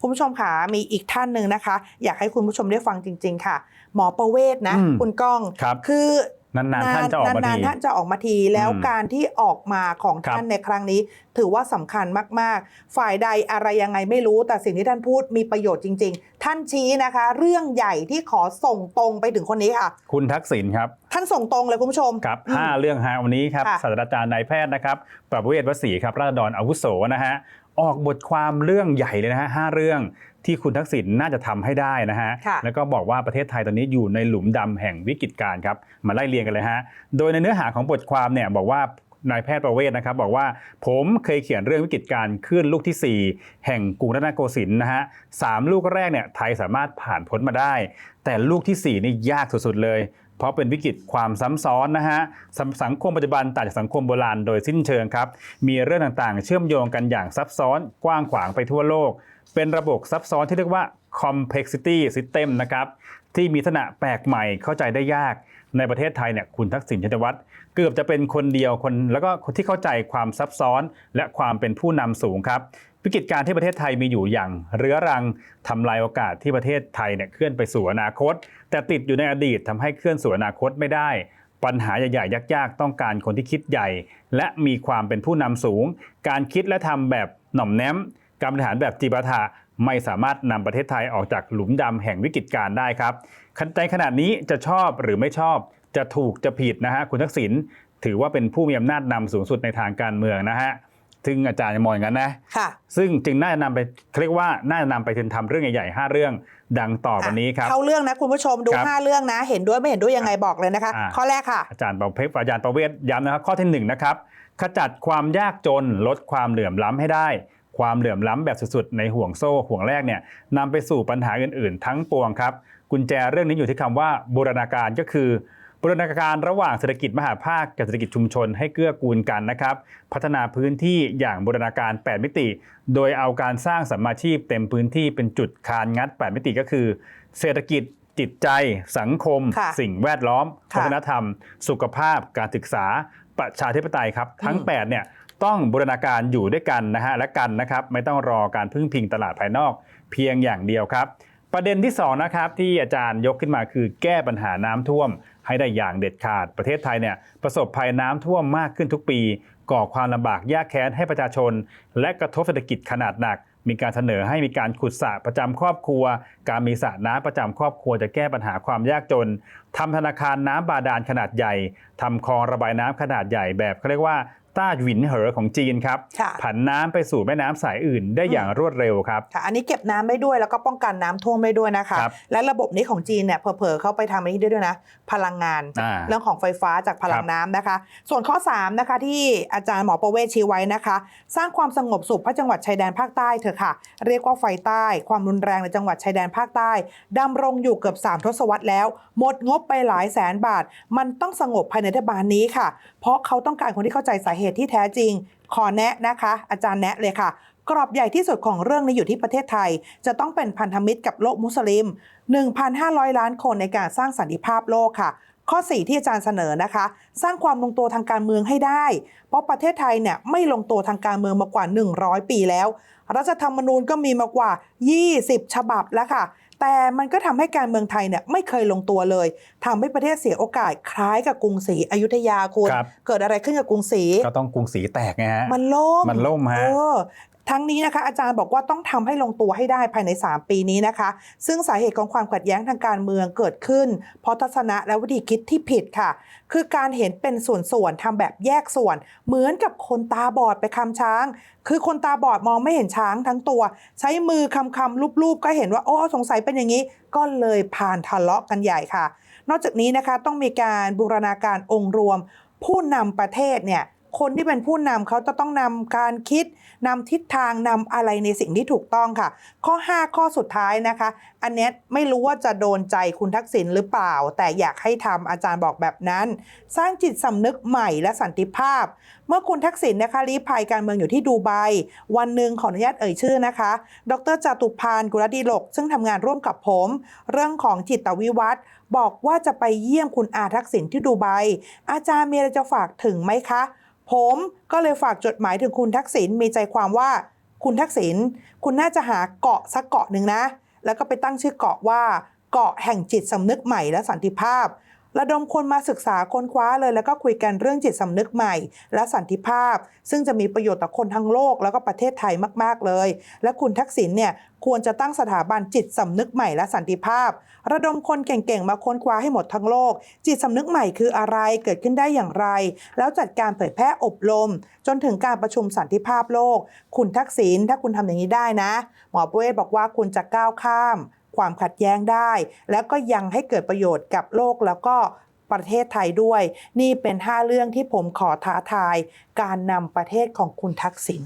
คุณผู้ชมค่ะมีอีกท่านหนึ่งนะคะ อยากให้คุณผู้ชมได้ฟังจริง ๆ ค่ะ หมอประเวศนะอืมคุณก้องครับคือนานๆท่านจะออกมาทีนานๆท่านจะออกมาทีแล้วอืมการที่ออกมาของครับท่านในครั้งนี้ ถือว่าสำคัญมาก ๆ ฝ่ายใดอะไรยังไงไม่รู้แต่สิ่งที่ท่านพูดมีประโยชน์จริง ๆ ท่านชี้นะคะ เรื่องใหญ่ที่ขอส่งตรงไปถึงคนนี้ค่ะ คุณทักษิณครับ ท่านส่งตรงเลยคุณผู้ชมครับอืมห้าเรื่องฮะวันนี้ครับค่ะศาสตราจารย์นายแพทย์นะครับ ประเวศวสีครับราษฎรอาวุโสนะฮะ ออกบทความเรื่องใหญ่เลยนะฮะห้าเรื่องที่คุณทักษิณน่าจะทำให้ได้นะฮะค่ะแล้วก็บอกว่าประเทศไทยตอนนี้อยู่ในหลุมดำแห่งวิกฤตการณ์ครับ มาไล่เรียงกันเลยฮะ โดยในเนื้อหาของบทความเนี่ยบอกว่านายแพทย์ประเวศนะครับบอกว่าผมเคยเขียนเรื่องวิกฤตการณ์คลื่นลูกทีสี่ 4 แห่งกรุงรัตนโกสินทร์นะฮะสามลูกแรกเนี่ยไทยสามารถผ่านพ้นมาได้ แต่ลูกทีสี่4 นี่ยากสุดๆเลย เพราะเป็นวิกฤตความซ้ำซ้อนนะฮะส,สังคมปัจจุบันต่างจากสังคมโบราณโดยสิ้นเชิงครับ มีเรื่องต่างๆ เชื่อมโยงกันอย่างซับซ้อนกว้างขวางไปทั่วโลก เป็นระบบซับซ้อนที่เรียกว่า complexity system นะครับที่มีลักษณะแปลกใหม่เข้าใจได้ยากในประเทศไทยเนี่ยคุณทักษิณชินวัตรเกือบจะเป็นคนเดียวคนแล้วก็คนที่เข้าใจความซับซ้อน และความเป็นผู้นำสูงครับ วิกฤตการณ์ที่ประเทศไทยมีอยู่อย่างเรื้อรังทำลายโอกาสที่ประเทศไทยเนี่ยเคลื่อนไปสู่อนาคต แต่ติดอยู่ในอดีตทำให้เคลื่อนสู่อนาคตไม่ได้ ปัญหาใหญ่ๆยากๆ ต้องการคนที่คิดใหญ่ และมีความเป็นผู้นำสูง การคิดและทำแบบหน่อมแนมการบริหารแบบจีบาถาไม่สามารถนำประเทศไทยออกจากหลุมดำแห่งวิกฤตการณ์ได้ครับในขณะนี้จะชอบหรือไม่ชอบ จะถูกจะผิดนะฮะคุณทักษิณถือว่าเป็นผู้มีอำนาจนำสูงสุดในทางการเมืองนะฮะ ซึ่งอาจารย์มองอย่างนั้นนะค่ะซึ่งจึงน่าจะนำไปเขาเรียกว่าน่าจะนำไปถึงทำเรื่องใหญ่ๆห้าเรื่องดังต่อวันนี้ครับเข้าเรื่องนะคุณผู้ชมดูครับ5เรื่องนะ เห็นด้วยไม่เห็นด้วยยังไงบอกเลยนะคะอ่าข้อแรกค่ะอาจารย์ประเภทอาจารย์ประเวศย้ำนะครับข้อที่หนึ่งนะครับขจัดความยากจนลดความเหลื่อมล้ำให้ได้ ความเหลื่อมล้ำแบบสุดๆในห่วงโซ่ห่วงแรกเนี่ยนำไปสู่ปัญหาอื่นๆ ทั้งปวงครับกุญแจเรื่องนี้อยู่ที่คำว่าบูรณาการก็คือ บูรณาการระหว่างเศรษฐกิจมหาภาคกับเศรษฐกิจชุมชนให้เกื้อกูลกันนะครับ พัฒนาพื้นที่อย่างบูรณาการ 8 มิติ โดยเอาการสร้างสัมมาชีพเต็มพื้นที่เป็นจุดคานงัด 8 มิติก็คือ เศรษฐกิจจิตใจสังคมค่ะสิ่งแวดล้อมค่ะวัฒนธรรม สุขภาพ การศึกษา ประชาธิปไตยครับ ทั้งอืม8เนี่ยต้องบูรณาการอยู่ด้วยกันนะฮะและกันนะครับ ไม่ต้องรอการพึ่งพิงตลาดภายนอกเพียงอย่างเดียวครับ ประเด็นที่สองนะครับที่อาจารย์ยกขึ้นมาคือแก้ปัญหาน้ำท่วม ให้ได้อย่างเด็ดขาด ประเทศไทยเนี่ยประสบภัยน้ำท่วมมากขึ้นทุกปี ก่อความลำบากยากแค้นให้ประชาชน และกระทบเศรษฐกิจขนาดหนัก มีการเสนอให้มีการขุดสระประจำครอบครัว การมีสระน้ำประจำครอบครัวจะแก้ปัญหาความยากจนทำธนาคารน้ำบาดาลขนาดใหญ่ทำคลองระบายน้ำขนาดใหญ่แบบเขาเรียกว่าต้าหวินเหอของจีนครับค่ะผันน้ำไปสู่แม่น้ำสายอื่นได้อย่างรวดเร็วครับค่ะอันนี้เก็บน้ำได้ด้วยแล้วก็ป้องกันน้ำท่วมได้ด้วยนะคะครับและระบบนี้ของจีนเนี่ยเผลอๆเขาไปทำอันนี้ได้ด้วยนะ พลังงานอ่าเรื่องของไฟฟ้าจากพลัคงรับน้ำนะคะ ส่วนข้อ 3 นะคะ ที่อาจารย์หมอประเวศชี้ไว้นะคะ สร้างความสงบสุขพระจังหวัดชายแดนภาคใต้เถอะค่ะ เรียกว่าไฟใต้ ความรุนแรงในจังหวัดชายแดนภาคใต้ดำรงอยู่เกือบ3ทศวรรษแล้ว หมดงบไปหลายแสนบาท มันต้องสงบภายในรัฐบาลนี้ค่ะ เพราะเขาต้องการคนที่เข้าใจสาเหตุที่แท้จริง ขอแนะนะคะ อาจารย์แนะเลยค่ะ กรอบใหญ่ที่สุดของเรื่องนี้อยู่ที่ประเทศไทย จะต้องเป็นพันธมิตรกับโลกมุสลิม 1,500 ล้านคนในการสร้างสันติภาพโลกค่ะข้อ 4 ที่อาจารย์เสนอนะคะ สร้างความลงตัวทางการเมืองให้ได้ เพราะประเทศไทยเนี่ยไม่ลงตัวทางการเมืองมากว่า 100 ปีแล้ว รัฐธรรมนูญก็มีมากว่า 20 ฉบับแล้วค่ะ แต่มันก็ทำให้การเมืองไทยเนี่ยไม่เคยลงตัวเลยทำให้ประเทศเสียโอกาสคล้ายกับกรุงศรีอยุธยาคุณครับเกิดอะไรขึ้นกับกรุงศรีก็ต้องกรุงศรีแตกไงฮะมันล่มมันล่มฮะเออ ทั้งนี้นะคะอาจารย์บอกว่าต้องทำให้ลงตัวให้ได้ภายใน 3 ปีนี้นะคะ ซึ่งสาเหตุของความขัดแย้งทางการเมืองเกิดขึ้น เพราะทัศนะและวิธีคิดที่ผิดค่ะ คือการเห็นเป็นส่วนๆทำแบบแยกส่วน เหมือนกับคนตาบอดไปคำช้าง คือคนตาบอดมองไม่เห็นช้างทั้งตัว ใช้มือคำคำๆรูปๆก็เห็นว่าโอ้สงสัยเป็นอย่างนี้ ก็เลยผ่านทะเลาะกันใหญ่ค่ะ นอกจากนี้นะคะต้องมีการบูรณาการองค์รวม ผู้นำประเทศเนี่ย คนที่เป็นผู้นำเขาจะต้องนำการคิดนำทิศทางนำอะไรในสิ่งที่ถูกต้องค่ะ ข้อ 5 ข้อสุดท้ายนะคะ อันเนี้ยไม่รู้ว่าจะโดนใจคุณทักษิณหรือเปล่า แต่อยากให้ทำอาจารย์บอกแบบนั้น สร้างจิตสำนึกใหม่และสันติภาพ เมื่อคุณทักษิณนะคะลี้ภัยการเมืองอยู่ที่ดูไบวันหนึ่งขออนุญาตเอ่ยชื่อนะคะ ดรจตุพานกุลดีโลก ซึ่งทำงานร่วมกับผม เรื่องของจิตวิวัฒน์บอกว่าจะไปเยี่ยมคุณอาทักษิณที่ดูไบอาจารย์มีอะไรจะฝากถึงไหมคะ ผมก็เลยฝากจดหมายถึงคุณทักษิณมีใจความว่าคุณทักษิณคุณน่าจะหาเกาะสักเกาะหนึ่งนะ แล้วก็ไปตั้งชื่อเกาะว่าเกาะแห่งจิตสำนึกใหม่และสันติภาพ ระดมคนมาศึกษาค้นคว้าเลยแล้วก็คุยกันเรื่องจิตสำนึกใหม่ และสันติภาพ ซึ่งจะมีประโยชน์ต่อคนทั้งโลกแล้วก็ประเทศไทยมาก ๆ เลย และคุณทักษิณเนี่ยควรจะตั้งสถาบันจิตสำนึกใหม่และสันติภาพ ระดมคนเก่งๆ มาค้นคว้าให้หมดทั้งโลก จิตสำนึกใหม่คืออะไรเกิดขึ้นได้อย่างไร แล้วจัดการเผยแพร่อบรม จนถึงการประชุมสันติภาพโลก คุณทักษิณถ้าคุณทำอย่างนี้ได้นะ หมอประเวศบอกว่าคุณจะก้าวข้าม ความขัดแย้งได้ แล้วก็ยังให้เกิดประโยชน์กับโลกแล้วก็ประเทศไทยด้วย นี่เป็น 5 เรื่องที่ผมขอท้าทาย การนำประเทศของคุณทักษิณ